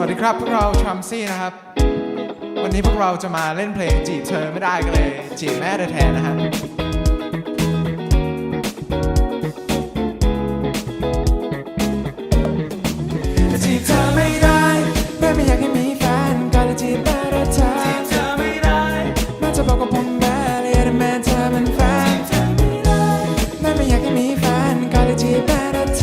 วัสดีครับ พวกเราทรัมซี่นะครับ วันนี้พวกเราจะมาเล่นเพลงจีบเธอไม่ได้ก็เลย จีบแม่แท้ๆนะฮะจะจีบเธอไม่ได้แม่ไม่อยากให้มีแฟนก็เลยจีบแม่แต่เธอจีบเธอไม่ได้แม่จะบอกกับผมแม่เลยแต่แม่เธอเป็นแฟนจีบเธอไม่ได้แม่ไม่อยากให้มีแฟนก็เลยจีบแม่แต่เ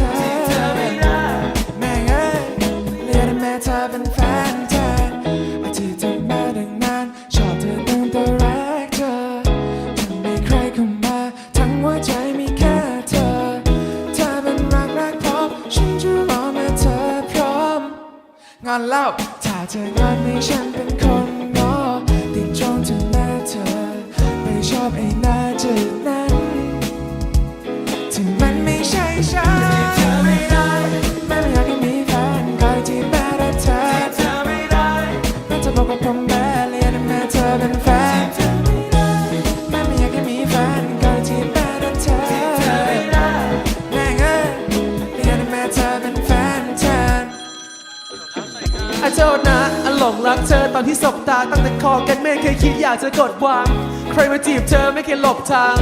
งานเล่าถ้าเธองอนให้ฉันเป็นคนงอติดจองถึงหน้าเธอ ไม่ชอบไอ้หน้าจืดนั้นที่มันไม่ใช่ฉันเธอไม่ได้แม่ไม่อยากให้มีแฟนใครที่แม้รักเธอเธอไม่ได้แม่จะบอกกับผม อโทษนะอหลงรักเธอตอนที่สบตาตั้งแต่คอกันไม่เคยคิดอยากจะกดวาง ใครมาจีบเธอไม่เคยหลบทาง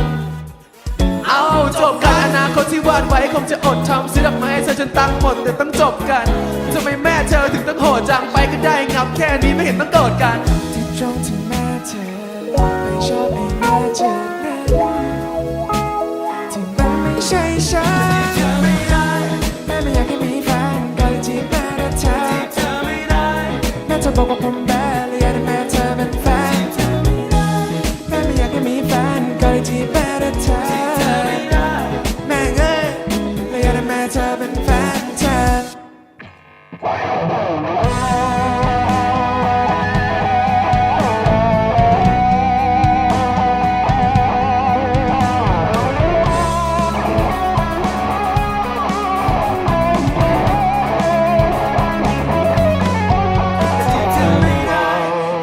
เอาจบกันอนาคตที่วาดไว้คงจะอดทำซื้อดอกไม้ให้เธอจนตังหมดแต่ต้องจบกันทำไมแม่เธอถึงต้องโหดจังไปก็ได้งับแค่นี้ไม่เห็นต้องโกรธกันที่ตรงที่แม่เธอไม่ชอบไอ้แม่เธอ เลยอยากให้แม่เธอเป็นแฟนเธอ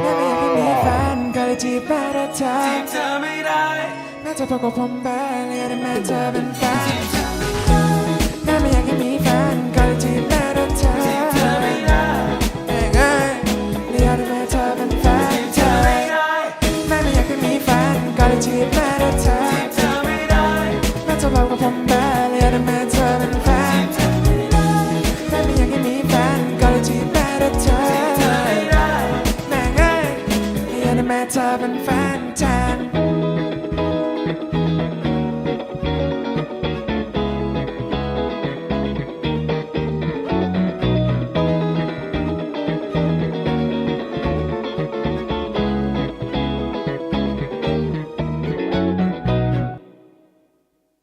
แม่ไม่อยากให้มีแฟนก็เลยจีบแม่แต่เธอจีบเธอไม่ได้แม่จะบอกกับผมแม่เลยแต่แม่เธอเป็นแฟน ที่แม้แต่เธอที่เธอไม่ได้แม้จะเบากับผมแม้เลืแต่แม้เธอเป็นแฟนแม้ไม่อยากให้มีแฟนก็เลที่แม้แต่เธอที่เธอไม่ได้แม่ง่ายแต่แม้เธอเป็นแฟ